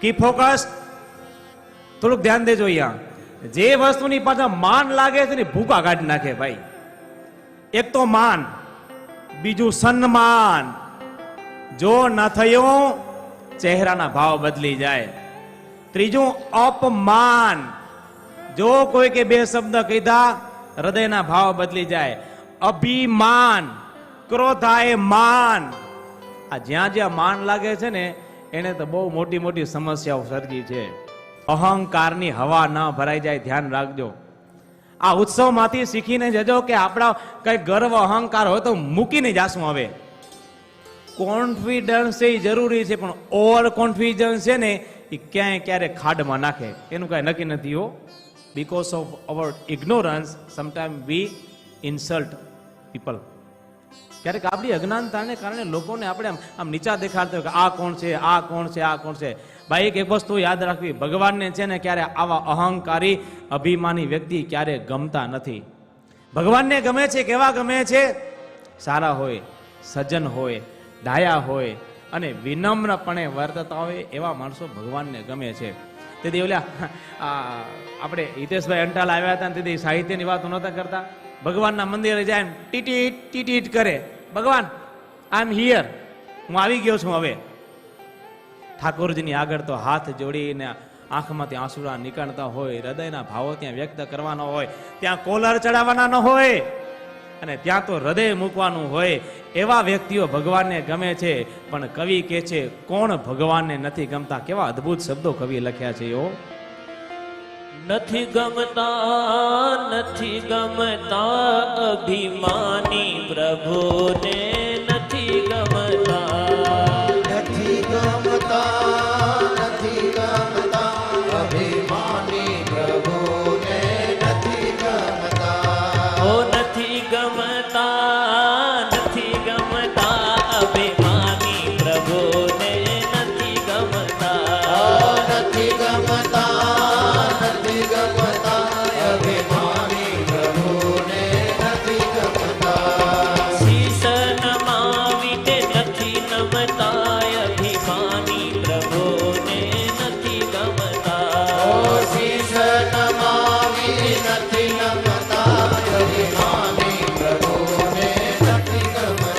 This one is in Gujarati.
કી ફોકસ થોડુંક ધ્યાન દેજો અહીંયા. જે વસ્તુની પાછળ માન લાગે છે ને ભૂકા કાઢી નાખે ભાઈ. એક તો માન, બીજું સન્માન. જો ન થયું, ચહેરાના ભાવ બદલી જાય. ત્રીજું અપમાન. જો કોઈ કે બે શબ્દ કીધા, હૃદયના ભાવ બદલી જાય. અભિમાન, ક્રોધાય માન. આ જ્યાં જ્યાં માન લાગે છે ને એને તો બહુ મોટી મોટી સમસ્યાઓ સર્જી છે. અહંકારની હવા ન ભરાઈ જાય, ધ્યાન રાખજો. આ ઉત્સવમાંથી શીખીને જજો કે આપણા કઈ ગર્વ, અહંકાર હોય તો મૂકીને જાશું હવે કોન્ફિડન્સ એ જરૂરી છે, પણ ઓવર કોન્ફિડન્સ છે ને, એ ક્યાંય ક્યારે ખાડમાં નાખે. એનું કાંઈ નક્કી નથી હો. Because of our ignorance sometime we insult people ક્યારેક આપણી અજ્ઞાનતાને કારણે લોકોને આપણે આમ નીચા દેખાડતા હોય કે આ કોણ છે, આ કોણ છે, આ કોણ છે. ભાઈ, એક એક વસ્તુ યાદ રાખવી. ભગવાનને છે ને ક્યારે આવા અહંકારી અભિમાની વ્યક્તિ ક્યારે ગમતા નથી. ભગવાનને ગમે છે, કેવા ગમે છે? સારા હોય, સજ્જન હોય ડાયા હોય અને વિનમ્રપણે વર્તતા હોય એવા માણસો ભગવાનને ગમે છે. તેથી ઓલા આપણે હિતેશભાઈ અંટાલ આવ્યા હતા તેથી સાહિત્યની વાતો નહોતા કરતા. ભગવાનના મંદિરે જાય ટીટીટ ટીટીટ કરે. ભગવાન આઈ એમ હિયર હું આવી ગયો છું હવે. ઠાકોરજીની આગળ તો હાથ જોડીને આંખમાંથી આંસુડા નીકળતા હોય, હૃદયના ભાવો ત્યાં વ્યક્ત કરવાનો હોય, ત્યાં કોલર ચડાવવાના ન હોય, અને ત્યાં તો હૃદય મૂકવાનું હોય. એવા વ્યક્તિઓ ભગવાનને ગમે છે, પણ કવિ કે છે, કોણ ભગવાનને નથી ગમતા? કેવા અદ્ભુત શબ્દો કવિ લખ્યા છે એવો નથી ગમતા નથી ગમતા અભિમાની પ્રભુને નથી ગમતા. નથી ગમતા નથી ગમતા અભિમાની પ્રભુને નથી ગમતા. ઓ નથી ગમતા નથી ગમતા